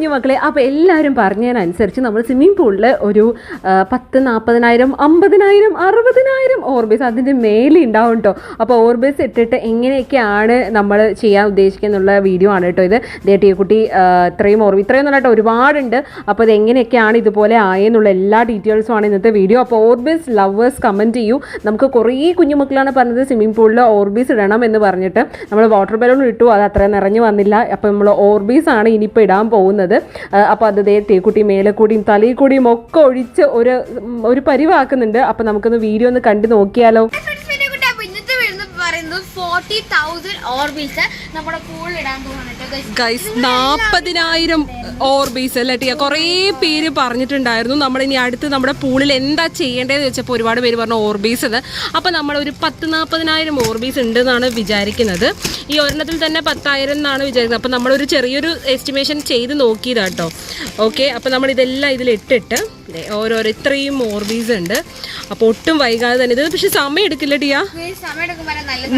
കുഞ്ഞുമക്കളെ അപ്പോൾ എല്ലാവരും പറഞ്ഞതിനനുസരിച്ച് നമ്മൾ സ്വിമ്മിംഗ് പൂളിൽ ഒരു പത്ത് നാൽപ്പതിനായിരം അമ്പതിനായിരം അറുപതിനായിരം ഓർബേസ് അതിന്റെ മേലെ ഉണ്ടാവും കേട്ടോ അപ്പോൾ ഓർബേസ് ഇട്ടിട്ട് എങ്ങനെയൊക്കെയാണ് നമ്മൾ ചെയ്യാൻ ഉദ്ദേശിക്കുന്നുള്ള വീഡിയോ ആണ് കേട്ടോ ഇത്. ദേ ടീക്കുട്ടി ആ, ഇത്രയും ഓർബി ഇത്രയും നല്ല കേട്ടോ ഒരുപാടുണ്ട്. അപ്പോൾ ഇത് എങ്ങനെയൊക്കെയാണ് ഇതുപോലെ ആയെന്നുള്ള എല്ലാ ഡീറ്റെയിൽസും ആണ് ഇന്നത്തെ വീഡിയോ അപ്പോൾ ഓർബേസ് ലവേഴ്സ് കമന്റ് ചെയ്യൂ. നമുക്ക് കുറേ കുഞ്ഞുമക്കളാണ് പറഞ്ഞത് സ്വിമ്മിംഗ് പൂളിൽ ഓർബീസ് ഇടണം എന്ന് പറഞ്ഞിട്ട്. നമ്മൾ വാട്ടർ ബലൂൺ ഇട്ടു അത് അത്ര നിറഞ്ഞു വന്നില്ല. അപ്പോൾ നമ്മൾ ഓർബീസ് ആണ് ഇനിയിപ്പോൾ ഇടാൻ പോകുന്നത്. അപ്പോൾ അത് ദേ ടീക്കുട്ടി മേലെ കൂടിയും തലയിൽ കൂടിയും ഒക്കെ ഒഴിച്ച് ഒരു ഒരു പരിവാക്കുന്നുണ്ട്. അപ്പോൾ നമുക്കൊന്ന് വീഡിയോ ഒന്ന് കണ്ടു നോക്കിയാലോ. ഫോർട്ടി തൗസൻഡ് ഓർബിൽസ് നമ്മുടെ ഗൈസ് നാൽപ്പതിനായിരം ഓർബീസ് അല്ലേ ടിയ. കുറേ പേര് പറഞ്ഞിട്ടുണ്ടായിരുന്നു. നമ്മൾ ഇനി അടുത്ത് നമ്മുടെ പൂളിൽ എന്താ ചെയ്യേണ്ടതെന്ന് വെച്ചപ്പോൾ ഒരുപാട് പേര് പറഞ്ഞു ഓർബീസ് എന്ന്. അപ്പോൾ നമ്മൾ ഒരു പത്ത് നാൽപ്പതിനായിരം ഓർബീസ് ഉണ്ട് എന്നാണ് വിചാരിക്കുന്നത്. ഈ ഒരെണ്ണത്തിൽ തന്നെ പത്തായിരം എന്നാണ് വിചാരിക്കുന്നത്. അപ്പോൾ നമ്മളൊരു ചെറിയൊരു എസ്റ്റിമേഷൻ ചെയ്ത് നോക്കിയതാട്ടോ. ഓക്കെ അപ്പോൾ നമ്മൾ ഇതെല്ലാം ദേ ഓരോരോ ഇത്രയും മോർബീസ് ഉണ്ട്. അപ്പോൾ ഒട്ടും വൈകാതെ തന്നെ. ഇത് പക്ഷെ സമയം എടുക്കില്ല ടിയാ?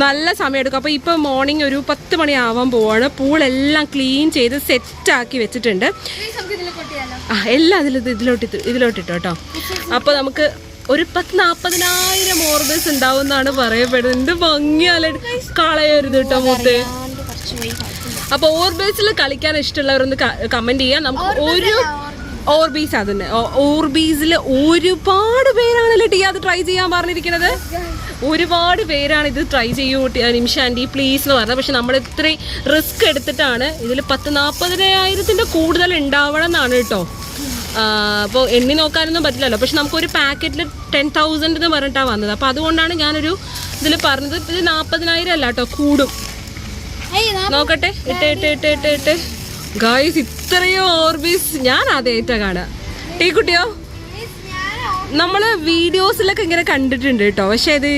നല്ല സമയം എടുക്കും. അപ്പോൾ ഇപ്പോൾ മോർണിംഗ് ഒരു പത്ത് മണി ആവാൻ പോവാണ്. പൂളെല്ലാം ക്ലീൻ ചെയ്ത് സെറ്റ് ആക്കി വെച്ചിട്ടുണ്ട്. ആ എല്ലാം അതിൽ ഇതിലോട്ട് ഇതിലോട്ടിട്ടോ കേട്ടോ അപ്പോൾ നമുക്ക് ഒരു പത്ത് നാൽപ്പതിനായിരം ഓർബേഴ്സ് ഉണ്ടാവും എന്നാണ് പറയപ്പെടുന്നത്. എന്ത് ഭംഗിയാലെ കളയരുത് കേട്ടോ മൂത്ത്. അപ്പൊ അപ്പോൾ ഓർബേഴ്സിൽ കളിക്കാൻ ഇഷ്ടമുള്ളവരൊന്ന് കമന്റ് ചെയ്യാം. നമുക്ക് ഒരു ഓർബീസ് അതിന് ഓർബീസിൽ ഒരുപാട് പേരാണല്ലോ ടീ അത് ട്രൈ ചെയ്യാൻ പറഞ്ഞിരിക്കുന്നത്? ഒരുപാട് പേരാണ് ഇത് ട്രൈ ചെയ്യൂ നിമിഷ ആന്റി പ്ലീസ് എന്ന് പറഞ്ഞത്. പക്ഷെ നമ്മൾ ഇത്രയും റിസ്ക് എടുത്തിട്ടാണ് ഇതിൽ പത്ത് നാൽപ്പതിനായിരത്തിന്റെ കൂടുതൽ ഉണ്ടാവണം എന്നാണ് കേട്ടോ. അപ്പോൾ എണ്ണി നോക്കാനൊന്നും പറ്റില്ലല്ലോ. പക്ഷെ നമുക്കൊരു പാക്കറ്റിൽ ടെൻ തൗസൻഡ് എന്ന് പറഞ്ഞിട്ടാണ് വന്നത്. അപ്പോൾ അതുകൊണ്ടാണ് ഞാനൊരു ഇതിൽ പറഞ്ഞത്. ഇത് നാൽപ്പതിനായിരം അല്ല കേട്ടോ കൂടും. നോക്കട്ടെ. ഇട്ട് ഇട്ട് ഇട്ട് ഇട്ട് ഇട്ട്. ഗായ്സ് ഇത്രയും ഓർബീസ് ഞാൻ ആദ്യമായിട്ടാ കാണുക ഈ കുട്ടിയോ? നമ്മൾ വീഡിയോസിലൊക്കെ ഇങ്ങനെ കണ്ടിട്ടുണ്ട് കേട്ടോ. പക്ഷേ ഇത്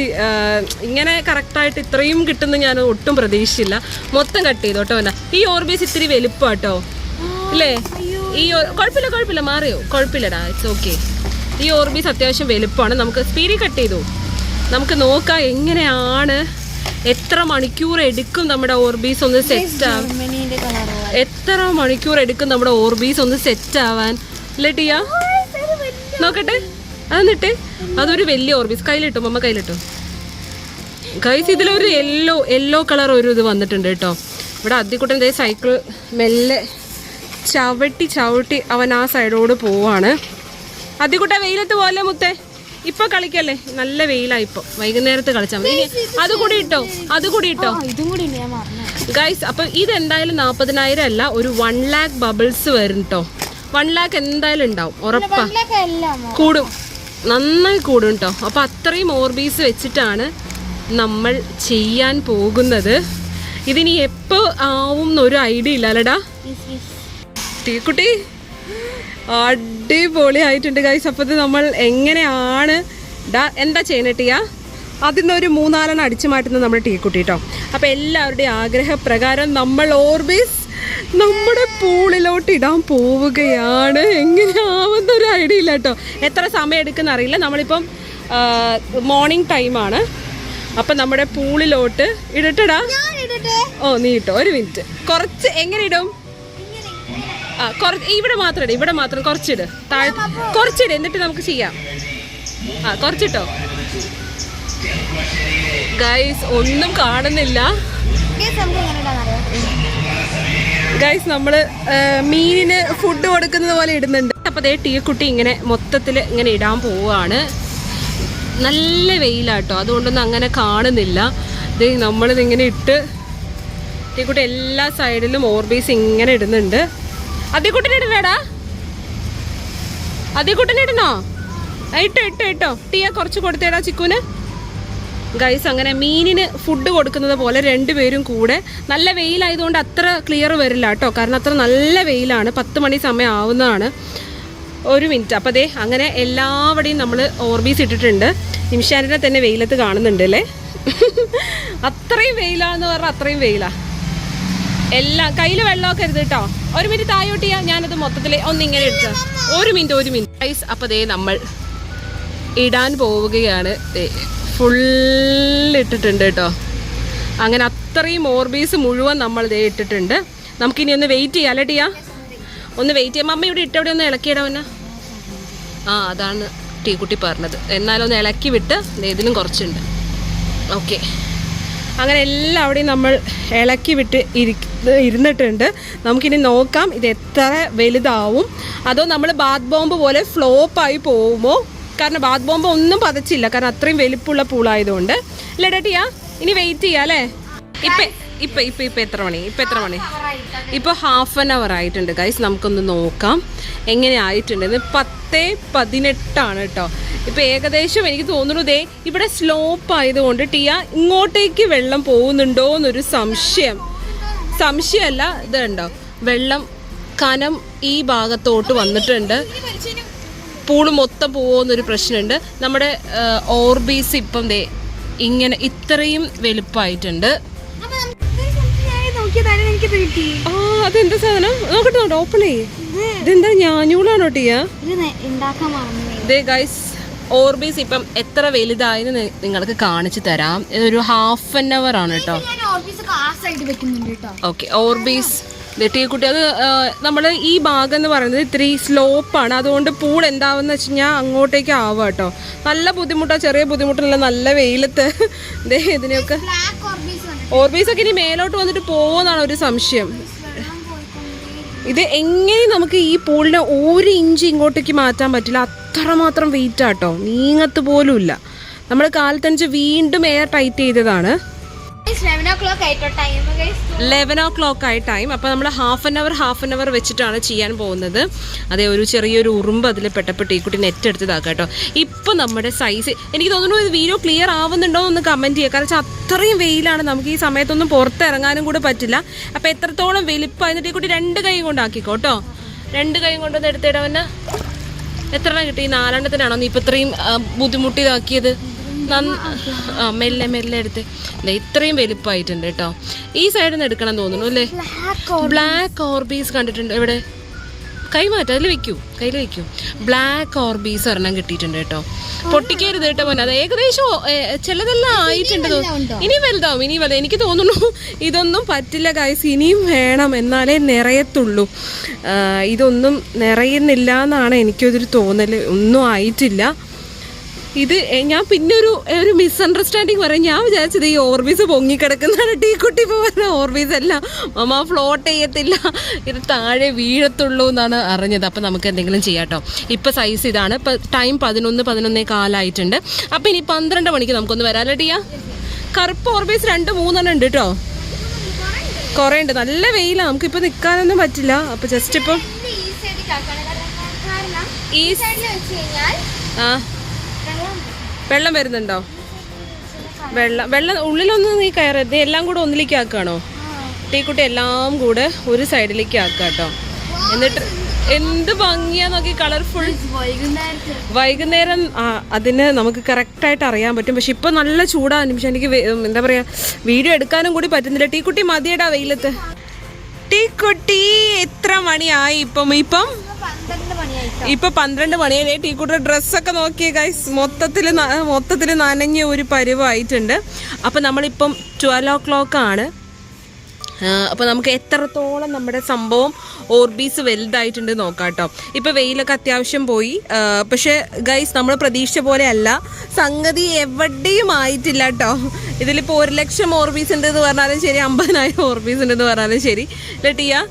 ഇങ്ങനെ കറക്റ്റായിട്ട് ഇത്രയും കിട്ടുന്ന ഞാൻ ഒട്ടും പ്രതീക്ഷിച്ചില്ല. മൊത്തം കട്ട് ചെയ്തു കേട്ടോ എന്നാ ഈ ഓർബീസ് ഇത്തിരി വലുപ്പം കേട്ടോ. ഇല്ലേ? ഈ കുഴപ്പമില്ല കുഴപ്പമില്ല. മാറിയോ? കുഴപ്പമില്ലടാ. ഇറ്റ്സ് ഓക്കെ ഈ ഓർബീസ് അത്യാവശ്യം വലുപ്പമാണ് നമുക്ക് സ്പീഡിൽ കട്ട് ചെയ്തു. നമുക്ക് നോക്കാം എങ്ങനെയാണ് എത്ര മണിക്കൂർ എടുക്കും നമ്മുടെ ഓർബീസ് ഒന്ന് സെറ്റ് കളർ എത്ര മണിക്കൂർ എടുക്കും നമ്മുടെ ഓർബീസ് ഒന്ന് സെറ്റ് ആവാൻ? അല്ലേ ടിയ? നോക്കട്ടെ. അതെന്നിട്ട് അതൊരു വലിയ ഓർബീസ്. കയ്യിലിട്ടു മമ്മ കയ്യിലിട്ടു? കൈസ് ഇതിലൊരു യെല്ലോ യെല്ലോ കളർ ഒരു ഇത് വന്നിട്ടുണ്ട് കേട്ടോ. ഇവിടെ അദ്ദിക്കുട്ടൻ ഇതേ സൈക്കിൾ മെല്ലെ ചവിട്ടി ചവിട്ടി അവൻ ആ സൈഡോട് പോവാണ്. അദ്ദിക്കുട്ട വെയിലത്ത് പോലെ മുത്തേ? ഇപ്പൊ കളിക്കല്ലേ? നല്ല വെയിലാ ഇപ്പൊ. വൈകുന്നേരത്ത് കളിച്ചാൽ മതി. അത് കൂടി ഇട്ടോ അത് കൂടി ഇട്ടോ ഇതും കൂടി ഞാൻ ഗൈസ് അപ്പൊ ഇതെന്തായാലും നാൽപ്പതിനായിരം അല്ല ഒരു വൺ ലാക്ക് ബബിൾസ് വരും കേട്ടോ വൺ ലാക്ക് എന്തായാലും ഉണ്ടാവും ഉറപ്പാ. കൂടും. നന്നായി കൂടും കേട്ടോ അപ്പൊ അത്രയും ഓർബീസ് വെച്ചിട്ടാണ് നമ്മൾ ചെയ്യാൻ പോകുന്നത്. ഇതിനി എപ്പോ ആവും എന്നൊരു ഐഡിയ ഇല്ല അല്ലടാ? ടീക്കുട്ടി അടിപൊളി ആയിട്ടുണ്ട് ഗൈസ് അപ്പോൾ നമ്മൾ എങ്ങനെയാണ് എന്താ ടീയ? അതിൽ ഒരു മൂന്നാലെണ്ണം അടിച്ചു മാറ്റുന്നത് നമ്മുടെ ടീക്കുട്ടി കേട്ടോ അപ്പോൾ എല്ലാവരുടെയും ആഗ്രഹപ്രകാരം നമ്മൾ ഓർബിസ് നമ്മുടെ പൂളിലോട്ട് ഇടാൻ പോവുകയാണ്. എങ്ങനെയാവുന്ന ഒരു ഐഡിയ ഇല്ല കേട്ടോ എത്ര സമയം എടുക്കുന്ന അറിയില്ല. നമ്മളിപ്പം മോർണിംഗ് ടൈമാണ് അപ്പം നമ്മുടെ പൂളിലോട്ട് ഇടട്ടടാ. ഓ നീ ഇട്ടോ. ഒരു മിനിറ്റ്. കുറച്ച് എങ്ങനെ ഇടും? ആ കുറച്ച് ഇവിടെ മാത്രം ഇടും. ഇവിടെ മാത്രം കുറച്ചിട്. താഴെ കുറച്ചിട്. എന്നിട്ട് നമുക്ക് ചെയ്യാം. ആ കുറച്ചിട്ടോ? ഗൈസ് ഒന്നും കാണുന്നില്ല. ഗൈസ് നമ്മൾ മീനിന് ഫുഡ് കൊടുക്കുന്നത് പോലെ ഇടുന്നുണ്ട്. അപ്പൊ അതേ ടീക്കുട്ടി ഇങ്ങനെ മൊത്തത്തിൽ ഇങ്ങനെ ഇടാൻ പോവുകയാണ് നല്ല വെയിലാട്ടോ അതുകൊണ്ടൊന്നും അങ്ങനെ കാണുന്നില്ല. ഇത് നമ്മളിത് ഇങ്ങനെ ഇട്ട് ടീക്കുട്ടി എല്ലാ സൈഡിലും ഓർബീസ് ഇങ്ങനെ ഇടുന്നുണ്ട്. അതിക്കുട്ടിനെ ഇടണടാ. അതിക്കുട്ടിനെ ഇടണോ? ഇട്ടോ ഇട്ടോ ഇട്ടോ. ടീയ കുറച്ച് കൊടുത്തേടാ ചിക്കുന്. ഗൈസ് അങ്ങനെ മീനിന് ഫുഡ് കൊടുക്കുന്നത് പോലെ രണ്ടുപേരും കൂടെ നല്ല വെയിലായതുകൊണ്ട് അത്ര ക്ലിയർ വരില്ല കേട്ടോ. കാരണം അത്ര നല്ല വെയിലാണ്. പത്ത് മണി സമയം ആവുന്നതാണ്. ഒരു മിനിറ്റ് അപ്പോൾ അതേ അങ്ങനെ എല്ലാവിടെയും നമ്മൾ ഓർബീസ് ഇട്ടിട്ടുണ്ട്. നിമിഷാനെ തന്നെ വെയിലത്ത് കാണുന്നുണ്ട് അല്ലേ? അത്രയും വെയിലാന്ന് പറഞ്ഞാൽ അത്രയും വെയിലാ. എല്ലാം കയ്യിൽ വെള്ളമൊക്കെ ഇരുത് കേട്ടോ. ഒരു മിനിറ്റ് തായോട്ടിയാ ഞാനത് മൊത്തത്തിൽ ഒന്നിങ്ങനെ എടുത്ത. ഒരു മിനിറ്റ് ഒരു മിനിറ്റ് ഗൈസ് അപ്പോൾ ദേ നമ്മൾ ഇടാൻ പോവുകയാണ്. ഫുൾ ഇട്ടിട്ടുണ്ട് കേട്ടോ. അങ്ങനെ അത്രയും ഓർബീസ് മുഴുവൻ നമ്മൾ ദേ ഇട്ടിട്ടുണ്ട്. നമുക്കിനി ഒന്ന് വെയിറ്റ് ചെയ്യാം അല്ലേ ടിയാ? ഒന്ന് വെയിറ്റ് ചെയ്യാം. അമ്മ ഇവിടെ ഇട്ടവിടെ ഒന്ന് ഇളക്കിയിടാവന്ന ആ അതാണ് ടീക്കുട്ടി പറഞ്ഞത്. എന്നാലും ഒന്ന് ഇളക്കി വിട്ട് ദേ ഇതിലും കുറച്ചുണ്ട്. ഓക്കെ അങ്ങനെ എല്ലാം എല്ലാവിടെയും നമ്മൾ ഇളക്കി വിട്ട് ഇരി ഇരുന്നിട്ടുണ്ട്. നമുക്കിനി നോക്കാം ഇത് എത്ര വലുതാവും. അതോ നമ്മൾ ബാത്ത് ബോംബ് പോലെ ഫ്ലോപ്പായി പോകുമോ കാരണം ബാത്ത് ബോംബ് ഒന്നും പതച്ചില്ല. കാരണം അത്രയും വലിപ്പമുള്ള പൂളായതുകൊണ്ട്. അല്ലേ ഡേട്ടിയാ? ഇനി വെയിറ്റ് ചെയ്യാം അല്ലേ? ഇപ്പം ഇപ്പം ഇപ്പം ഇപ്പം എത്ര മണി? ഇപ്പം എത്ര മണി? ഇപ്പോൾ ഹാഫ് ആൻ അവർ ആയിട്ടുണ്ട്. ഗൈസ് നമുക്കൊന്ന് നോക്കാം. എങ്ങനെ ആയിട്ടുണ്ട് ഇത് പത്ത് പതിനെട്ടാണ് കേട്ടോ. ഇപ്പം ഏകദേശം എനിക്ക് തോന്നുന്നു ദേ ഇവിടെ സ്ലോപ്പ് ആയതുകൊണ്ട് ടിയ ഇങ്ങോട്ടേക്ക് വെള്ളം പോകുന്നുണ്ടോ എന്നൊരു സംശയം. സംശയമല്ല ഇതുണ്ടോ? വെള്ളം കനം ഈ ഭാഗത്തോട്ട് വന്നിട്ടുണ്ട്. പൂൾ മൊത്തം പോകുമെന്നൊരു പ്രശ്നമുണ്ട് നമ്മുടെ ഓർബീസ് ഇപ്പം ദേ ഇങ്ങനെ ഇത്രയും വലുപ്പമായിട്ടുണ്ട് ആ അതെന്താ സാധനം? നോക്കട്ടെ നോട്ടെ ഓപ്പൺ ചെയ്യേ. ഇതെന്താ ഞാഞ്ഞൂളാണോ ടിയ ഗൈസ് ഓർബീസ് ഇപ്പം എത്ര വലുതായെന്ന് നിങ്ങൾക്ക് കാണിച്ചു തരാം. ഇതൊരു ഹാഫ് ആൻ അവർ ആണ് കേട്ടോ ഓക്കെ ഓർബീസ് കുട്ടി അത് നമ്മൾ ഈ ഭാഗം എന്ന് പറയുന്നത് ഇത്തിരി സ്ലോപ്പാണ്. അതുകൊണ്ട് പൂൾ എന്താവെന്ന് വെച്ച് കഴിഞ്ഞാൽ അങ്ങോട്ടേക്ക് ആവുക കേട്ടോ നല്ല ബുദ്ധിമുട്ടാണ് ചെറിയ ബുദ്ധിമുട്ടല്ല നല്ല വെയിലത്ത്. ദേ ഇതിനെയൊക്കെ ഓർബീസൊക്കെ ഇനി മേലോട്ട് വന്നിട്ട് പോകുമെന്നാണ് ഒരു സംശയം. ഇത് എങ്ങനെ നമുക്ക് ഈ പൂളിനെ ഒരു ഇഞ്ച് ഇങ്ങോട്ടേക്ക് മാറ്റാൻ പറ്റില്ല. അത്രമാത്രം വെയിറ്റ് ആട്ടോ നീങ്ങത്ത് പോലും ഇല്ല നമ്മൾ കാലത്തഞ്ച് വീണ്ടും എയർ ടൈറ്റ് ചെയ്തതാണ്. ലെവൻ ഓ ക്ലോക്ക് ആയി ടൈം അപ്പോൾ നമ്മൾ half an hour half an hour വെച്ചിട്ടാണ് ചെയ്യാൻ പോകുന്നത്. അതേ ഒരു ചെറിയൊരു ഉറുമ്പ് അതിൽ പെട്ടപ്പെട്ട് ഈ കുട്ടി നെറ്റ് എടുത്തതാക്കാം കേട്ടോ ഇപ്പം നമ്മുടെ സൈസ് എനിക്ക് തോന്നുന്നു ഇത് വീഡിയോ ക്ലിയർ ആവുന്നുണ്ടോ എന്ന് കമന്റ് ചെയ്യുക കാരണം വെച്ചാൽ അത്രയും വെയിലാണ്. നമുക്ക് ഈ സമയത്തൊന്നും പുറത്തിറങ്ങാനും കൂടെ പറ്റില്ല. അപ്പോൾ എത്രത്തോളം വലിപ്പം എന്നിട്ട് ഈ കുട്ടി രണ്ട് കൈ കൊണ്ടാക്കിക്കോ കേട്ടോ രണ്ട് കൈ കൊണ്ടൊന്ന് എടുത്തിടവന് എത്ര കിട്ടി? നാലെണ്ണത്തിനാണോ നീ ഇപ്പം ഇത്രയും ആ, മെല്ലെ മെല്ലെ എടുത്ത്. ഇത്രയും വലിപ്പായിട്ടുണ്ട് കേട്ടോ. ഈ സൈഡിൽ നിന്ന് എടുക്കണം തോന്നുന്നു അല്ലേ? ബ്ലാക്ക് ഓർബീസ് കണ്ടിട്ടുണ്ട്. ഇവിടെ കൈമാറ്റം അതിൽ വെക്കൂ. കയ്യിൽ വെക്കൂ. ബ്ലാക്ക് ഓർബീസ് ഒരെണ്ണം കിട്ടിയിട്ടുണ്ട് കേട്ടോ. പൊട്ടിക്കരുത് കേട്ടോ മോനെ. അത് ഏകദേശം ചിലതെല്ലാം ആയിട്ടുണ്ട് ഇനി വലുതാവും ഇനി വലുത് എനിക്ക് തോന്നുന്നു ഇതൊന്നും പറ്റില്ല കൈസ് ഇനിയും വേണം. എന്നാലേ നിറയത്തുള്ളൂ. ഇതൊന്നും നിറയുന്നില്ല എന്നാണ് എനിക്കൊരു തോന്നൽ ഒന്നും ആയിട്ടില്ല. ഇത് ഞാൻ പിന്നെ ഒരു ഒരു മിസ്അണ്ടർസ്റ്റാൻഡിങ് പറയാം. ഞാൻ വിചാരിച്ചത് ഈ ഓർബീസ് പൊങ്ങിക്കിടക്കുന്നതാണ്. ടീ കുട്ടി പോകുന്ന ഓർബീസ് അല്ല മമ്മ ഫ്ലോട്ട് ചെയ്യത്തില്ല. ഇത് താഴെ വീഴത്തുള്ളൂ എന്നാണ് അറിഞ്ഞത്. അപ്പം നമുക്ക് എന്തെങ്കിലും ചെയ്യാട്ടോ കേട്ടോ ഇപ്പം സൈസ് ഇതാണ്. ഇപ്പം ടൈം പതിനൊന്ന് പതിനൊന്നേ കാലായിട്ടുണ്ട്. അപ്പം ഇനി പന്ത്രണ്ട് മണിക്ക് നമുക്കൊന്ന് വരാമല്ലോ ടീയാ? കറുപ്പ് ഓർബീസ് രണ്ട് മൂന്നെണ്ണം ഉണ്ട് കേട്ടോ കുറേ ഉണ്ട് നല്ല വെയിലാണ് നമുക്കിപ്പോൾ നിൽക്കാനൊന്നും പറ്റില്ല. അപ്പോൾ ജസ്റ്റ് ഇപ്പം ഈ സൈഡിൽ വെച്ച് കഴിഞ്ഞാൽ ആ. വെള്ളം വരുന്നുണ്ടോ? വെള്ളം വെള്ളം ഉള്ളിലൊന്നും നീ കയറരുത് എല്ലാം കൂടെ ഒന്നിലേക്ക് ആക്കുകയാണോ ടീക്കുട്ടി എല്ലാം കൂടെ ഒരു സൈഡിലേക്ക് ആക്കുക കേട്ടോ എന്നിട്ട് എന്ത് ഭംഗിയാ നോക്കി കളർഫുൾ. വൈകുന്നേരം അതിന് നമുക്ക് കറക്റ്റായിട്ട് അറിയാൻ പറ്റും. പക്ഷെ ഇപ്പൊ നല്ല ചൂടാ നിമിഷം എനിക്ക് എന്താ പറയാ വീഡിയോ എടുക്കാനും കൂടി പറ്റുന്നില്ല. ടീക്കുട്ടി മതിയടാ വെയിലത്ത്. ടീക്കുട്ടി എത്ര മണിയായി ഇപ്പം ഇപ്പം? ഇപ്പൊ പന്ത്രണ്ട് മണിയായി കൂട്ടർ ഡ്രസ്സൊക്കെ നോക്കിയ ഗൈസ് മൊത്തത്തിൽ മൊത്തത്തിൽ നനഞ്ഞ ഒരു പരുവായിട്ടുണ്ട്. അപ്പൊ നമ്മളിപ്പം ട്വൽവ് ഓ ക്ലോക്ക് ആണ് അപ്പോൾ നമുക്ക് എത്രത്തോളം നമ്മുടെ സംഭവം ഓർബീസ് വലുതായിട്ടുണ്ട് നോക്കാം കേട്ടോ. ഇപ്പോൾ വെയിലൊക്കെ അത്യാവശ്യം പോയി. പക്ഷെ ഗൈസ് നമ്മൾ പ്രതീക്ഷിച്ച പോലെ അല്ല. സംഗതി എവിടെയും ആയിട്ടില്ല കേട്ടോ. ഇതിലിപ്പോൾ ഒരു ലക്ഷം ഓർബീസ് ഉണ്ട് എന്ന് പറഞ്ഞാലും ശരി അമ്പതിനായിരം ഓർബീസ് ഉണ്ട് എന്ന് പറഞ്ഞാലും ശരി. ലട്ടിയ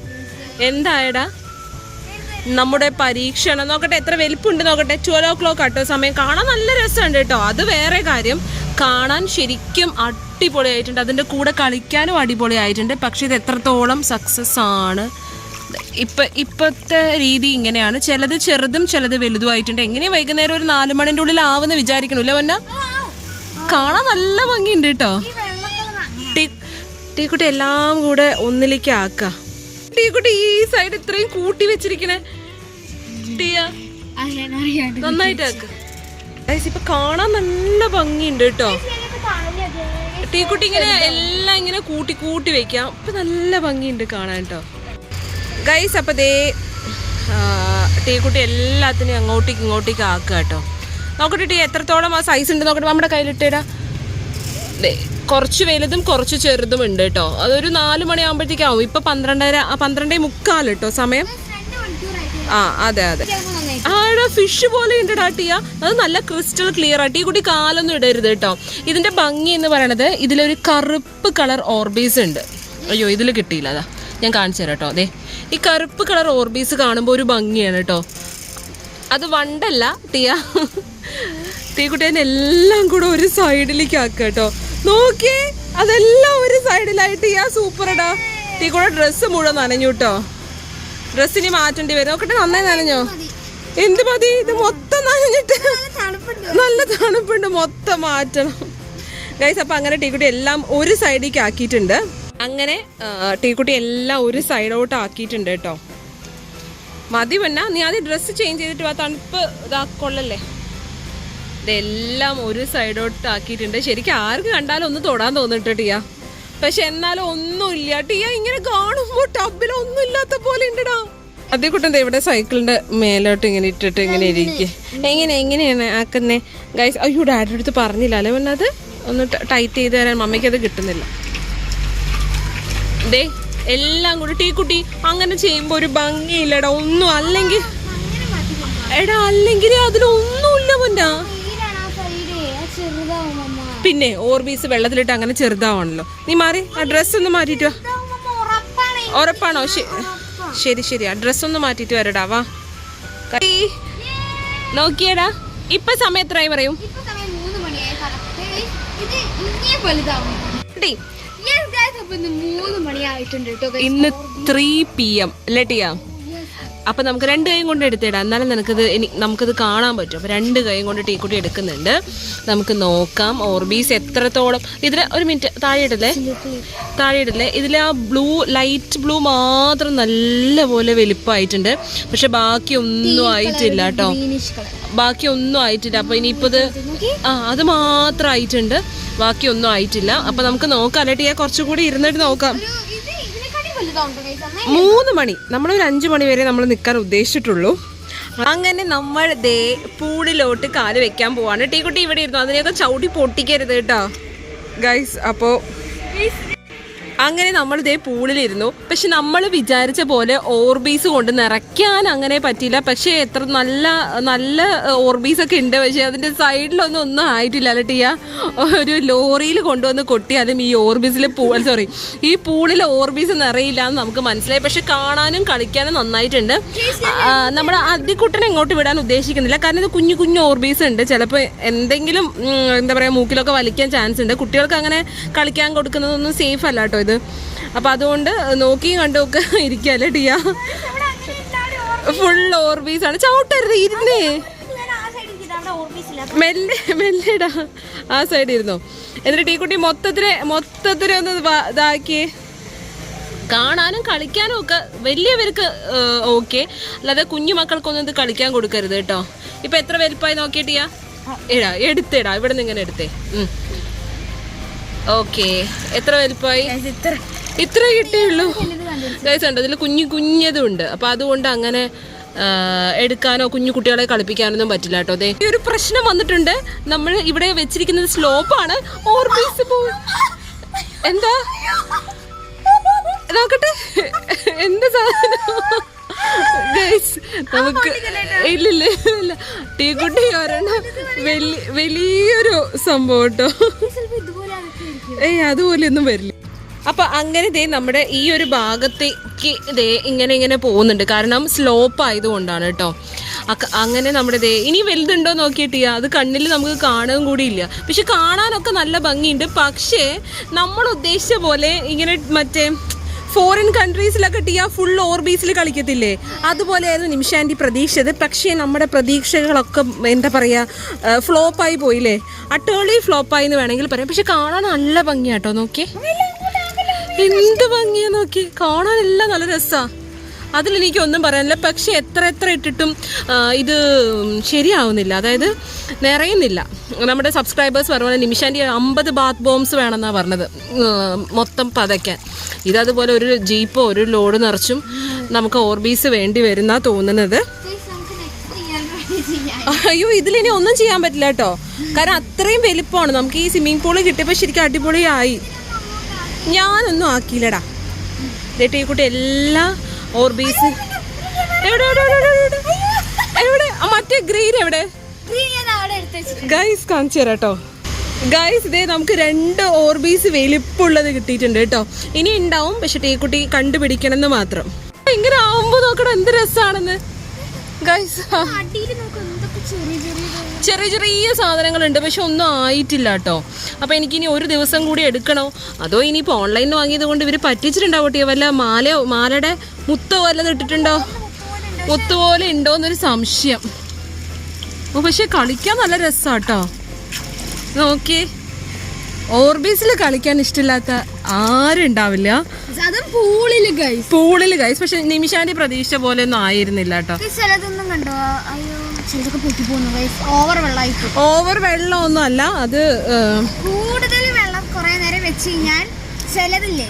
എന്തായടാ? നമ്മുടെ പരീക്ഷണം നോക്കട്ടെ എത്ര വലിപ്പുണ്ട് നോക്കട്ടെ. ട്വൽവ് ഓ ക്ലോക്ക് ആട്ടോ സമയം. കാണാൻ നല്ല രസമുണ്ട് കേട്ടോ അത് വേറെ കാര്യം. കാണാൻ ശരിക്കും അടിപൊളിയായിട്ടുണ്ട്. അതിന്റെ കൂടെ കളിക്കാനും അടിപൊളിയായിട്ടുണ്ട്. പക്ഷേ ഇത് എത്രത്തോളം സക്സസ് ആണ്. ഇപ്പം ഇപ്പോഴത്തെ രീതി ഇങ്ങനെയാണ്. ചിലത് ചെറുതും ചിലത് വലുതുമായിട്ടുണ്ട്. എങ്ങനെയും വൈകുന്നേരം ഒരു നാല് മണിന്റെ ഉള്ളിൽ ആവുമെന്ന് വിചാരിക്കണല്ലേ വന്ന കാണാൻ നല്ല ഭംഗിയുണ്ട് കേട്ടോ ടീക്കുട്ടി എല്ലാം കൂടെ ഒന്നിലേക്ക് ആക്ക. ടീക്കുട്ടി ഈ സൈഡ് ഇത്രയും കൂട്ടി വെച്ചിരിക്കണേ. നന്നായിട്ടാക്ക് ഇപ്പൊ കാണാൻ നല്ല ഭംഗിയുണ്ട് കേട്ടോ. ടീക്കുട്ടി ഇങ്ങനെ എല്ലാം ഇങ്ങനെ കൂട്ടി കൂട്ടി വെക്കാം. ഇപ്പൊ നല്ല ഭംഗിയുണ്ട് കാണാൻ കേട്ടോ. ഗൈസ് അപ്പൊ ദേ ടീക്കുട്ടി എല്ലാത്തിനും അങ്ങോട്ടേക്ക് ഇങ്ങോട്ടേക്ക് ആക്കുക കേട്ടോ. നോക്കട്ടെ ടീ എത്രത്തോളം ആ സൈസ് ഉണ്ട്? നോക്കട്ടെ നമ്മുടെ കയ്യിലിട്ടേടാ. കുറച്ച് വലുതും കുറച്ച് ചെറുതും ഉണ്ട് കേട്ടോ. അതൊരു നാല് മണിയാകുമ്പോഴത്തേക്കാവും ഇപ്പൊ പന്ത്രണ്ടര പന്ത്രണ്ടേ മുക്കാൽ കേട്ടോ സമയം. ആ അതെ അതെ. ആടാ ഫിഷ് പോലെ ഉണ്ട് ടാട്ടിയ അത് നല്ല ക്രിസ്റ്റൽ ക്ലിയർ ആട്ടി ഈ കുട്ടി കാലൊന്നും ഇടരുത് കേട്ടോ. ഇതിന്റെ ഭംഗി എന്ന് പറയണത് ഇതിലൊരു കറുപ്പ് കളർ ഓർബീസ് ഉണ്ട്. അയ്യോ ഇതിൽ കിട്ടിയില്ല. അതാ ഞാൻ കാണിച്ചു തരാം കേട്ടോ. അതെ ഈ കറുപ്പ് കളർ ഓർബീസ് കാണുമ്പോൾ ഒരു ഭംഗിയാണ് കേട്ടോ. അത് വണ്ടല്ല ടിയ. തീക്കുട്ടിയെല്ലാം കൂടെ ഒരു സൈഡിലേക്ക് ആക്കുക കേട്ടോ. നോക്കിയേ അതെല്ലാം ഒരു സൈഡിലായിട്ട് ഈ സൂപ്പർ സൂപ്പറടാ ഈ കൂടെ ഡ്രസ്സ് മുഴുവൻ നനഞ്ഞു കേട്ടോ ഡ്രസ്സിന് മാറ്റേണ്ടി വരും. നോക്കട്ടെ നന്നായി നനഞ്ഞോ? എന്ത് മതി? ഇത് മൊത്തം നനഞ്ഞിട്ട് നല്ല തണുപ്പുണ്ട്. മൊത്തം മാറ്റണം. ഗൈസ് അപ്പൊ അങ്ങനെ ടീക്കുട്ടി എല്ലാം ഒരു സൈഡിലേക്ക് ആക്കിയിട്ടുണ്ട്. അങ്ങനെ ആ, ടീക്കുട്ടി എല്ലാം ഒരു സൈഡോട്ട് ആക്കിയിട്ടുണ്ട് കേട്ടോ മതി വേണ്ട നീ ആദ്യം ഡ്രസ്സ് ചേഞ്ച് ചെയ്തിട്ട് വാ തണുപ്പ് ഇതാക്കൊള്ളല്ലേ ഇതെല്ലാം ഒരു സൈഡോട്ട് ആക്കിയിട്ടുണ്ട് ശരിക്കും ആർക്ക് കണ്ടാലും ഒന്ന് തൊടാൻ തോന്നിട്ട് ടിയ. പക്ഷെ എന്നാലും ഒന്നുമില്ല. ടിയ ഇങ്ങനെ കാണുമ്പോ ടബിൽ ഒന്നും ഇല്ലാത്ത പോലെ ഉണ്ടടാ. അതേ കൂട്ടം ഇവിടെ സൈക്കിളിന്റെ മേലോട്ട് ഇങ്ങനെ ഇട്ടിട്ട് ഇങ്ങനെ ഇരിക്കേ. എങ്ങനെ എങ്ങനെയാണ് ആക്കുന്നേ? ഗൈസ് അയ്യോ ഡാഡിയുടെ അടുത്ത് പറഞ്ഞില്ല. അല്ലെ അത്? ഒന്ന് ടൈറ്റ് ചെയ്ത് തരാൻ മമ്മിക്ക് അത് കിട്ടുന്നില്ല. ദേ എല്ലാം കൂടി ടീ കുട്ടി അങ്ങനെ ചെയ്യുമ്പോ ഒരു ഭംഗിയില്ലടാ. ഒന്നും അല്ലെങ്കിൽ എടാ അല്ലെങ്കിൽ അതിലൊന്നുമില്ല മുന്നാ സൈഡാണ് ആ സൈഡ് ചെറുതാവും അമ്മ പിന്നെ ഓർബീസ് വെള്ളത്തിലിട്ട് അങ്ങനെ ചെറുതാവണല്ലോ. നീ മാറി ആ ഡ്രസ്സ് ഒന്ന് മാറ്റിയിട്ട് ഉറപ്പാണ് ശരി ശരി. ആ ഡ്രസ്സ് ഒന്ന് മാറ്റിട്ട് വരടാ വാ. നോക്കിയടാ ഇപ്പൊ സമയം എത്രയായി പറയും? ഇന്ന് ത്രീ പി എം ലെട്ടിയാ ടിയാ അപ്പൊ നമുക്ക് രണ്ട് കൈയും കൊണ്ട് എടുത്തിടാം. എന്നാലും നിനക്കത് ഇനി നമുക്കത് കാണാൻ പറ്റും. അപ്പൊ രണ്ട് കൈയും കൊണ്ട് ടീ ടീക്കുട്ടി എടുക്കുന്നുണ്ട്. നമുക്ക് നോക്കാം. ഓർബീസ് എത്രത്തോളം ഇതിൽ ഒരു മിനിറ്റ് താഴെ ഇടല്ലേ താഴെ ഇടല്ലേ ഇതിൽ ആ ബ്ലൂ ലൈറ്റ് ബ്ലൂ മാത്രം നല്ലപോലെ വലിപ്പമായിട്ടുണ്ട്. പക്ഷെ ബാക്കി ഒന്നും ആയിട്ടില്ല കേട്ടോ. ബാക്കിയൊന്നും ബാക്കി ഒന്നും ആയിട്ടില്ല. അപ്പൊ ഇനിയിപ്പോ ഇത് ആ അത് മാത്രം ആയിട്ടുണ്ട്. ബാക്കി ഒന്നും ആയിട്ടില്ല. അപ്പൊ നമുക്ക് നോക്കാം. അല്ലെ ടിയ? കുറച്ചുകൂടി ഇരുന്നിട്ട് നോക്കാം. മൂന്ന് മണി. നമ്മൾ ഒരു അഞ്ചു മണി വരെ നമ്മൾ നിൽക്കാൻ ഉദ്ദേശിച്ചിട്ടുള്ളൂ. അങ്ങനെ നമ്മൾ ദേ പൂളിലോട്ട് കാൽ വെക്കാൻ പോവാണ്. ടീക്കുട്ടി ഇവിടെ ഇരുന്നു? അതിനെയൊക്കെ ചവിട്ടി പൊട്ടിക്കരുത് കേട്ടോ. ഗൈസ് അപ്പോ അങ്ങനെ നമ്മൾ ഇതേ പൂളിലിരുന്നു. പക്ഷെ നമ്മൾ വിചാരിച്ച പോലെ ഓർബീസ് കൊണ്ട് നിറയ്ക്കാൻ അങ്ങനെ പറ്റിയില്ല. പക്ഷെ എത്ര നല്ല നല്ല ഓർബീസ് ഒക്കെ ഉണ്ട്. പക്ഷെ അതിന്റെ സൈഡിലൊന്നും ഒന്നും ആയിട്ടില്ല അല്ല ടിയ? ഒരു ലോറിയിൽ കൊണ്ടുവന്ന് കൊട്ടിയാലും ഈ ഓർബീസിൽ പൂ സോറി ഈ പൂളിൽ ഓർബീസ് നിറയില്ല എന്ന് നമുക്ക് മനസ്സിലായി. പക്ഷെ കാണാനും കളിക്കാനും നന്നായിട്ടുണ്ട്. നമ്മൾ നമ്മുടെ അതിക്കുട്ടനെ ഇങ്ങോട്ട് വിടാൻ ഉദ്ദേശിക്കുന്നില്ല. കാരണം ഇത് കുഞ്ഞു കുഞ്ഞു ഓർബീസ് ഉണ്ട്. ചിലപ്പോൾ എന്തെങ്കിലും എന്താ പറയുക മൂക്കിലൊക്കെ വലിക്കാൻ ചാൻസ് ഉണ്ട്. കുട്ടികൾക്ക് അങ്ങനെ കളിക്കാൻ കൊടുക്കുന്നതൊന്നും സേഫ് അല്ല കേട്ടോ ഇത് അപ്പം അതുകൊണ്ട് നോക്കിയും കണ്ടുമൊക്കെ ഇരിക്കല്ലേ ടിയ? ഫുൾ ഓർബീസ് ആണ്. ചവിട്ടരുത് ഇരുന്നേ. മെല്ലെ മെല്ലെടാ. ആ സൈഡ് ഇരുന്നോ. എന്നിട്ട് ഈ കുട്ടി മൊത്തത്തിൽ മൊത്തത്തിൽ ഒന്ന് ഇതാക്കിയേ കാണാനും കളിക്കാനും ഒക്കെ വലിയവർക്ക് ഓക്കെ. അല്ലാതെ കുഞ്ഞു മക്കൾക്കൊന്നും ഇത് കളിക്കാൻ കൊടുക്കരുത് കേട്ടോ. ഇപ്പൊ എത്ര വലുപ്പായി നോക്കിയിട്ടിയാ എടാ എടുത്തേടാ. ഇവിടെ നിന്ന് ഇങ്ങനെ എടുത്തേ. ഓക്കെ. എത്ര വലുപ്പമായി? ഇത്ര. കിട്ടിയുള്ളൂ. ഗൈസ് ഉണ്ട്. അതിൽ കുഞ്ഞു കുഞ്ഞതും ഉണ്ട് അപ്പൊ അതുകൊണ്ട് അങ്ങനെ എടുക്കാനോ കുഞ്ഞു കുട്ടികളെ കളിപ്പിക്കാനൊന്നും പറ്റില്ല കേട്ടോ. അതെ ഈ ഒരു പ്രശ്നം വന്നിട്ടുണ്ട്. നമ്മൾ ഇവിടെ വെച്ചിരിക്കുന്നത് സ്ലോപ്പാണ്. ഓർബീസ് എന്താ? നോക്കട്ടെ. എന്താ സാധനം? നമുക്ക് ഇല്ലില്ല ഇല്ല ടീ കുട്ടി ഒരെണ്ണം വലിയ വലിയൊരു സംഭവം കേട്ടോ. ഏയ് അതുപോലെ ഒന്നും വരില്ല. അപ്പൊ അങ്ങനെ ദേ നമ്മുടെ ഈ ഒരു ഭാഗത്തേക്ക് ദേ ഇങ്ങനെ ഇങ്ങനെ പോകുന്നുണ്ട്. കാരണം സ്ലോപ്പ് ആയതുകൊണ്ടാണ് കേട്ടോ അങ്ങനെ നമ്മുടെ ദേ ഇനി വലുതുണ്ടോ നോക്കിയിട്ടില്ല. അത് കണ്ണിൽ നമുക്ക് കാണാൻ കൂടിയില്ല. പക്ഷെ കാണാനൊക്കെ നല്ല ഭംഗിയുണ്ട്. പക്ഷേ നമ്മൾ ഉദ്ദേശിച്ച പോലെ ഇങ്ങനെ മറ്റേ ഫോറിൻ കൺട്രീസിലൊക്കെ ടിയ ഫുൾ ഓർബീസിൽ കളിക്കത്തില്ലേ? അതുപോലെയായിരുന്നു നിമിഷാന്റി പ്രതീക്ഷിച്ചത്. പക്ഷേ നമ്മുടെ പ്രതീക്ഷകളൊക്കെ എന്താ പറയുക ഫ്ലോപ്പായി പോയില്ലേ? അട്ടോളി ഫ്ലോപ്പായി എന്ന് വേണമെങ്കിൽ പറയാം. പക്ഷെ കാണാൻ നല്ല ഭംഗിയാട്ടോ നോക്കിയേ. എന്ത് ഭംഗിയാ നോക്കി കാണാനെല്ലാം നല്ല രസാ. അതിലെനിക്ക് ഒന്നും പറയാനില്ല. പക്ഷെ എത്ര എത്ര ഇട്ടിട്ടും ഇത് ശരിയാവുന്നില്ല. അതായത് നിറയുന്നില്ല. നമ്മുടെ സബ്സ്ക്രൈബേഴ്സ് പറഞ്ഞ നിമിഷാന്റെ അമ്പത് ബാത്ത് ബോംസ് വേണമെന്നാണ് പറഞ്ഞത്. മൊത്തം പതയ്ക്കാൻ. ഇതതുപോലെ ഒരു ജീപ്പോ ഒരു ലോഡ് നിറച്ചും നമുക്ക് ഓർബീസ് വേണ്ടി വരുന്ന തോന്നുന്നത്. അയ്യോ ഇതിലിനി ഒന്നും ചെയ്യാൻ പറ്റില്ല കേട്ടോ. കാരണം അത്രയും വലിപ്പമാണ്. നമുക്ക് ഈ സ്വിമ്മിംഗ് പൂൾ കിട്ടിയപ്പോൾ ശരിക്കും അടിപൊളിയായി. ഞാനൊന്നും ആക്കിയില്ലടാ. എന്നിട്ട് ഈ കുട്ടി എല്ലാ ഓർബീസ് എവിടെ എവിടെ മറ്റേ ഗ്രീൻ എവിടെ? ഗൈസ് കാണിച്ചു തരാം കേട്ടോ ഗൈസ് ഇതേ നമുക്ക് രണ്ട് ഓർബീസ് വലിപ്പുള്ളത് കിട്ടിയിട്ടുണ്ട് കേട്ടോ ഇനി ഉണ്ടാവും പക്ഷെ ടീക്കുട്ടി കണ്ടുപിടിക്കണം എന്ന് മാത്രം. ഇങ്ങനെ ആവുമ്പോ നോക്കണം എന്ത് രസാണെന്ന്? ഗൈസ് ചെറിയ ചെറിയ ചെറിയ ചെറിയ സാധനങ്ങളുണ്ട് പക്ഷെ ഒന്നും ആയിട്ടില്ല കേട്ടോ. അപ്പോൾ എനിക്കിനി ഒരു ദിവസം കൂടി എടുക്കണോ? അതോ ഇനിയിപ്പോൾ ഓൺലൈനിൽ വാങ്ങിയത് കൊണ്ട് ഇവർ പറ്റിച്ചിട്ടുണ്ടാവും കുട്ടിയെ വല്ല മാലയോ മാലയുടെ മുത്തോ വല്ലതും ഇട്ടിട്ടുണ്ടോ? മുത്ത് പോലെ ഉണ്ടോ എന്നൊരു സംശയം. ഓ പക്ഷെ കളിക്കാൻ നല്ല രസാട്ടോ. നോക്കി. ഓർബീസിൽ കളിക്കാൻ ഇഷ്ടമില്ലാത്ത ആരും ഉണ്ടാവില്ല. പൂളിൽ ഗൈസ് പക്ഷെ നിമിഷാന്റെ പ്രതീക്ഷ പോലെ ഒന്നും ആയിരുന്നില്ല കേട്ടോ. ചിലതൊന്നും കണ്ടോ? അയ്യോ. ചിലതൊക്കെ പൊട്ടി പോകുന്നു. ഓവർ വെള്ളമായി ഓവർ വെള്ളമൊന്നും അല്ല അത് കൂടുതൽ വെള്ളം കുറെ നേരം വെച്ച് കഴിഞ്ഞാൽ ചിലതില്ലേ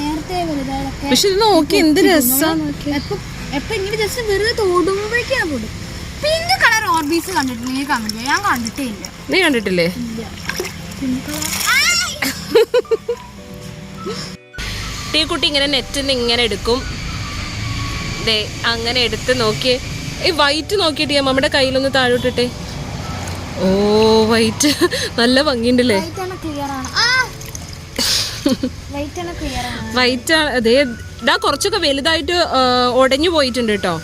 നേരത്തെ വലുതായൊക്കെ പക്ഷെ ഇത് നോക്കി എന്ത് രസം. എപ്പൊ ഇങ്ങനെ ജസ്റ്റ് വെറുതെ തോടുമ്പോഴേക്കാണ് കൂടും പിങ്ക് കളർ ഓർബീസ് കണ്ടിട്ടില്ലേ? കമന്റ് ഞാൻ കണ്ടിട്ടേ ഇല്ല. നീ കണ്ടിട്ടില്ലേ ടീ കുട്ടി ഇങ്ങനെ നെറ്റിൽ നിന്ന് ഇങ്ങനെ എടുക്കും. ദേ അങ്ങനെ എടുത്ത് നോക്കി ഈ വൈറ്റ് നോക്കിയിട്ട് ഞാൻ നമ്മുടെ കയ്യിലൊന്ന് താഴോട്ടിട്ടെ. ഓ വൈറ്റ് നല്ല ഭംഗിയുണ്ടല്ലേ? വൈറ്റ് അതേ ഇതാ കുറച്ചൊക്കെ വലുതായിട്ട് ഉടഞ്ഞു പോയിട്ടുണ്ട് കേട്ടോ.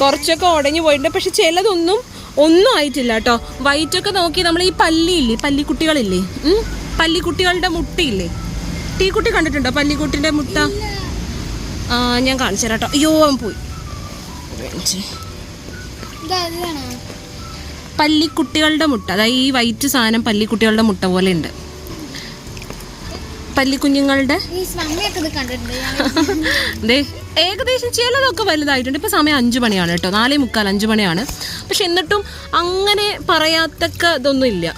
കുറച്ചൊക്കെ ഉടഞ്ഞു പോയിട്ടുണ്ട്. പക്ഷെ ചിലതൊന്നും ഒന്നും ആയിട്ടില്ല കേട്ടോ. വൈറ്റൊക്കെ നോക്കി നമ്മൾ ഈ പല്ലിയില്ലേ? പല്ലിക്കുട്ടികളില്ലേ? ഉം? പല്ലിക്കുട്ടികളുടെ മുട്ടയില്ലേ? ടീക്കുട്ടി കണ്ടിട്ടുണ്ടോ? പല്ലിക്കുട്ടിന്റെ മുട്ട? ആ ഞാൻ കാണിച്ചു തരാം കേട്ടോ. അയ്യോ പോയി. ഇതാണ് പല്ലിക്കുട്ടികളുടെ മുട്ട. അതായത് ഈ വൈറ്റ് സാധനം പല്ലിക്കുട്ടികളുടെ മുട്ട പോലെ ഉണ്ട്. പല്ലിക്കുഞ്ഞുങ്ങളുടെ? അതെ ഏകദേശം ചിലതൊക്കെ വലുതായിട്ടുണ്ട്. ഇപ്പൊ സമയം അഞ്ചു മണിയാണ് കേട്ടോ. നാലേ മുക്കാൽ അഞ്ചു മണിയാണ്. പക്ഷെ എന്നിട്ടും അങ്ങനെ പറയാത്തക്ക ഇതൊന്നും ഇല്ല.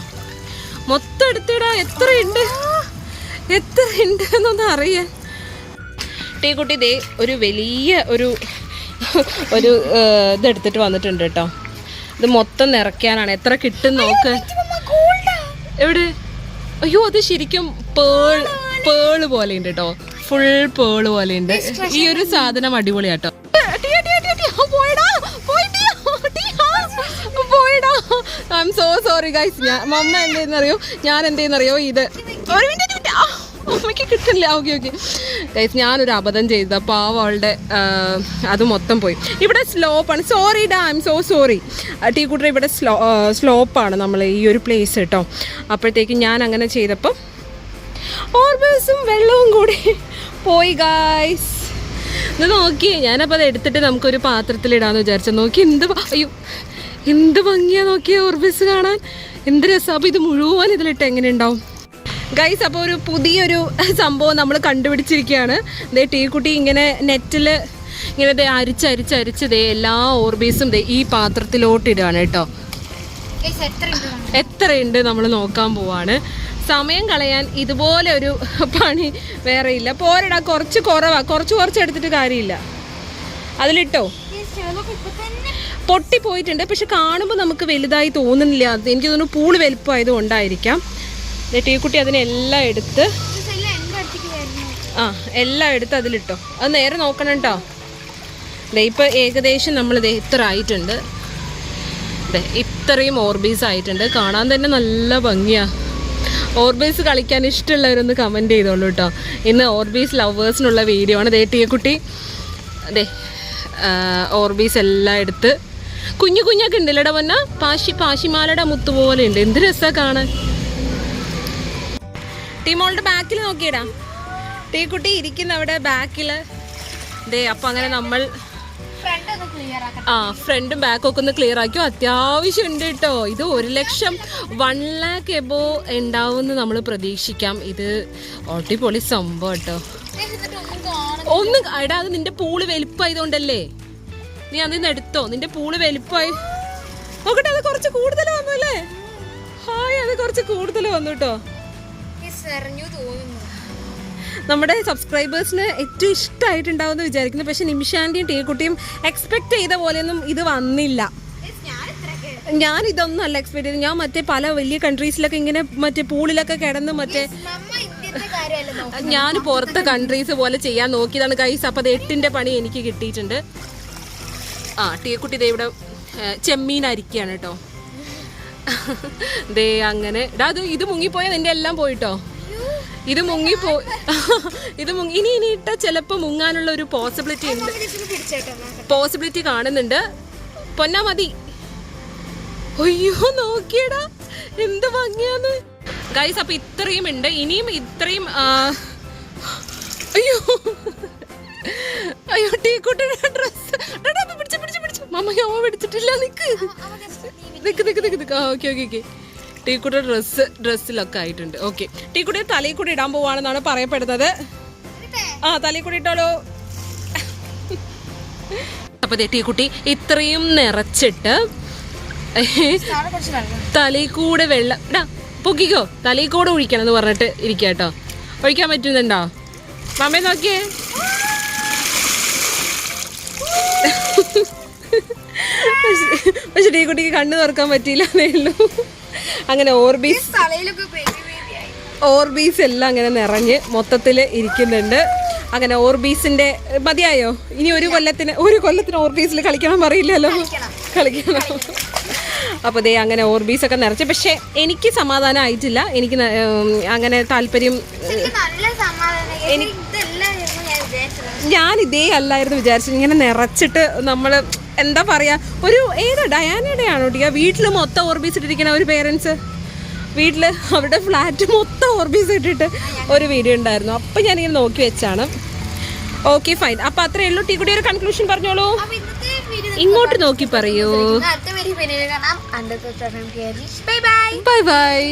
മൊത്തം എടുത്തിടാ. എത്രയുണ്ട് എത്രയുണ്ട് എന്നൊന്നും അറിയാൻ. കുട്ടി ദേ ഒരു വലിയ ഒരു ഒരു ഇതെടുത്തിട്ട് വന്നിട്ടുണ്ട് കേട്ടോ ഇത് മൊത്തം നിറയ്ക്കാനാണ്. എത്ര കിട്ടും നോക്ക്. എവിടെ? അയ്യോ അത് ശരിക്കും പേൾ പേൾ പോലെ ഉണ്ട് കേട്ടോ ഫുൾ പേൾ പോലെ ഉണ്ട് ഈ ഒരു സാധനം അടിപൊളിയാട്ടോ. I am so sorry guys. ഞാൻ മമ്മ എന്തെന്നറിയോ ഞാൻ എന്തെന്നറിയോ ഇത് ഒരു മിനിറ്റ് അമ്മയ്ക്ക് കിട്ടില്ല. Okay okay. ഗൈസ് ഞാനൊരു അബദ്ധം ചെയ്ത. പാവ അവളുടെ ആ, അത് മൊത്തം പോയി. ഇവിടെ സ്ലോപ്പാണ്. സോറി ഡാ ഐ സോ സോറി ടീ കൂട്ടർ ഇവിടെ സ്ലോ സ്ലോപ്പാണ് നമ്മൾ ഈ ഒരു പ്ലേസ് കേട്ടോ അപ്പോഴത്തേക്ക് ഞാൻ അങ്ങനെ ചെയ്തപ്പം ഓർബേഴ്സും വെള്ളവും കൂടി പോയി ഗായ്സ് ഇത് നോക്കി. ഞാനപ്പോൾ അത് എടുത്തിട്ട് നമുക്കൊരു പാത്രത്തിലിടാന്ന് വിചാരിച്ചു. നോക്കി എന്ത് അയ്യോ എന്ത് ഭംഗിയാ നോക്കിയ ഓർബിസ് കാണാൻ. എന്ത് രസം. അപ്പോൾ ഇത് മുഴുവൻ ഇതിലിട്ട് എങ്ങനെ ഉണ്ടാവും? ഗൈസ് അപ്പോൾ ഒരു പുതിയൊരു സംഭവം നമ്മൾ കണ്ടുപിടിച്ചിരിക്കുകയാണ്. ദേ ടീക്കുട്ടി ഇങ്ങനെ നെറ്റിൽ ഇങ്ങനെ ദേ അരിച്ച് അരിച്ച് അരിച്ച് ദേ എല്ലാ ഓർബീസും ദേ ഈ പാത്രത്തിലോട്ടിടുകയാണ് കേട്ടോ. എത്രയുണ്ട് നമ്മൾ നോക്കാൻ പോവാണ്. സമയം കളയാൻ ഇതുപോലെ ഒരു പണി വേറെ ഇല്ല. പോരടാ കുറച്ച് കുറവാ. കുറച്ച് കുറച്ച് എടുത്തിട്ട് കാര്യമില്ല. അതിലിട്ടോ? പൊട്ടിപ്പോയിട്ടുണ്ട്. പക്ഷെ കാണുമ്പോൾ നമുക്ക് വലുതായി തോന്നുന്നില്ല. എനിക്ക് തോന്നുന്നു പൂൾ വലുപ്പമായത് കൊണ്ടായിരിക്കാം. ടീക്കുട്ടി അതിനെല്ലാം എടുത്ത് ആ എല്ലാം എടുത്ത് അതിലിട്ടോ. അത് നേരെ നോക്കണം കേട്ടോ ദേ ഇപ്പം ഏകദേശം നമ്മൾ ദേ ഇത്ര ആയിട്ടുണ്ട്. ദേ ഇത്രയും ഓർബീസ് ആയിട്ടുണ്ട്. കാണാൻ തന്നെ നല്ല ഭംഗിയാ. ഓർബീസ് കളിക്കാൻ ഇഷ്ടമുള്ളവരൊന്ന് കമന്റ് ചെയ്തോളൂ കേട്ടോ ഇന്ന് ഓർബീസ് ലവേഴ്സിനുള്ള വീഡിയോ ആണ്. ദേ കുട്ടി അതെ ഓർബീസ് എല്ലാം എടുത്ത്. കുഞ്ഞു കുഞ്ഞൊക്കെ ഉണ്ടല്ലേടാ പൊന്ന? പാശി പാശിമാലയുടെ മുത്തുപോലെ ഉണ്ട്. എന്ത് രസമാണ് കാണാൻ. ടീമോളുടെ ബാക്കിൽ നോക്കിയടാ. ടീക്കുട്ടി ഇരിക്കുന്ന അവിടെ ബാക്കിൽ ദേ അപ്പം അങ്ങനെ നമ്മൾ ആ ഫ്രണ്ടും ബാക്കും ഒക്കെ ഒന്ന് ക്ലിയർ ആക്കിയോ അത്യാവശ്യം ഉണ്ട് കേട്ടോ ഇത് ഒരു ലക്ഷം വൺ ലാക്ക് എബോ ഉണ്ടാവുമെന്ന് നമ്മൾ പ്രതീക്ഷിക്കാം. ഇത് ഓട്ടിപ്പൊളി സംഭവം കേട്ടോ ഒന്നും എടാ അത് നിന്റെ പൂൾ വലിപ്പമായതുകൊണ്ടല്ലേ നീ അതിന്ന് എടുത്തോ? നിന്റെ പൂൾ വലിപ്പമായി നോക്കട്ടെ അത് കുറച്ച് കൂടുതൽ വന്നു അല്ലേ? ഹായ് അത് കുറച്ച് കൂടുതൽ വന്നു കേട്ടോ എറിഞ്ഞു തോന്നുന്നു. നമ്മുടെ സബ്സ്ക്രൈബേഴ്സിന് ഏറ്റവും ഇഷ്ടമായിട്ടുണ്ടാവുമെന്ന് വിചാരിക്കുന്നു. പക്ഷെ നിമിഷാന്റെയും ടീക്കുട്ടിയും എക്സ്പെക്ട് ചെയ്ത പോലെയൊന്നും ഇത് വന്നില്ല. ഞാൻ ഇതൊന്നും അല്ല എക്സ്പെക്ട് ചെയ്തത്. ഞാൻ മറ്റേ പല വലിയ കൺട്രീസിലൊക്കെ ഇങ്ങനെ മറ്റേ പൂളിലൊക്കെ കിടന്ന് മറ്റേ ഞാൻ പുറത്തെ കൺട്രീസ് പോലെ ചെയ്യാൻ നോക്കിയതാണ് കൈസ് അപ്പോൾ അത് എട്ടിന്റെ പണി എനിക്ക് കിട്ടിയിട്ടുണ്ട്. ആ ടീക്കുട്ടി ദേ ഇവിടെ ചെമ്മീൻ അരിക്കുകയാണ് കേട്ടോ. ദേ അങ്ങനെ. ഇത് ഇത് മുങ്ങിപ്പോയാൽ നിന്റെ എല്ലാം പോയിട്ടോ? ഇത് മുങ്ങിപ്പോ ഇത് മുങ്ങി ഇനി ഇനി ഇട്ട ചിലപ്പോ മുങ്ങാനുള്ള ഒരു പോസിബിലിറ്റി ഉണ്ട്. പോസിബിലിറ്റി കാണുന്നുണ്ട്. പൊന്നാ മതി. അയ്യോ നോക്കിയടാ. എന്ത് ഭംഗിയാന്ന്. ഗൈസ് അപ്പൊ ഇത്രയും ഉണ്ട്. ഇനിയും ഇത്രയും അയ്യോ. അയ്യോ ടീക്കുട്ടിയുടെ ഡ്രസ് പിടിച്ചു പിടിച്ചു പിടിച്ചു. മമ്മ പിടിച്ചിട്ടില്ല. നിക്ക്. നിക്ക് നിക്ക് നിക്ക് നിക്ക്. Okay okay okay. ടീക്കുട്ടിയുടെ ഡ്രസ്സ് ഡ്രസ്സിലൊക്കെ ആയിട്ടുണ്ട്. ഓക്കെ ടീക്കുട്ടിയെ തലയിൽ കൂടി ഇടാൻ പോവാണെന്നാണ് പറയപ്പെടുന്നത്. ആ തലയിൽ കൂടി ഇട്ടാലോ? അപ്പൊ ടീക്കുട്ടി ഇത്രയും നിറച്ചിട്ട് തലയിൽ കൂടെ വെള്ളം പൊക്കിക്കോ. തലയിൽ കൂടെ ഒഴിക്കണം എന്ന് പറഞ്ഞിട്ട് ഇരിക്കുക കേട്ടോ ഒഴിക്കാൻ പറ്റുന്നുണ്ടോ? മമ്മ നോക്കിയേ. പക്ഷെ- പക്ഷെ ടീ കുട്ടിക്ക് കണ്ണു തുറക്കാൻ പറ്റിയില്ല എന്നേ ഉള്ളൂ. അങ്ങനെ ഓർബീസ് ഓർബീസ് എല്ലാം അങ്ങനെ നിറഞ്ഞ് മൊത്തത്തിൽ ഇരിക്കുന്നുണ്ട്. അങ്ങനെ ഓർബീസിന്റെ മതിയായോ? ഇനി ഒരു കൊല്ലത്തിന് ഒരു കൊല്ലത്തിന് ഓർബീസിൽ കളിക്കണം പറയില്ലല്ലോ കളിക്കണം. അപ്പോൾ ദേ അങ്ങനെ ഓർബീസ് ഒക്കെ നിറച്ച്. പക്ഷെ എനിക്ക് സമാധാനം ആയിട്ടില്ല. എനിക്ക് അങ്ങനെ താല്പര്യം എനിക്ക് നല്ല സമാധാനം ഇതെല്ലാം ഞാൻ വിചാരിച്ചത് ഞാൻ ഇതേ അല്ലായിരുന്നു വിചാരിച്ചത്. ഇങ്ങനെ നിറച്ചിട്ട് നമ്മൾ എന്താ പറയുക ഒരു ഏത് ഡയാനയുടെ ആണോ ടിയ വീട്ടിൽ മൊത്തം ഓർബീസ് ഇട്ടിരിക്കുന്ന ഒരു പേരൻസ് വീട്ടിൽ അവരുടെ ഫ്ലാറ്റ് മൊത്തം ഓർബീസ് ഇട്ടിട്ട് ഒരു വീഡിയോ ഉണ്ടായിരുന്നു. അപ്പം ഞാനിങ്ങനെ നോക്കി വെച്ചാണ്. ഓക്കെ ഫൈൻ അപ്പം അത്രയേ ഉള്ളൂ. ടീ കൂടി ഒരു കൺക്ലൂഷൻ പറഞ്ഞോളൂ. ഇങ്ങോട്ട് നോക്കി പറയൂ. Bye bye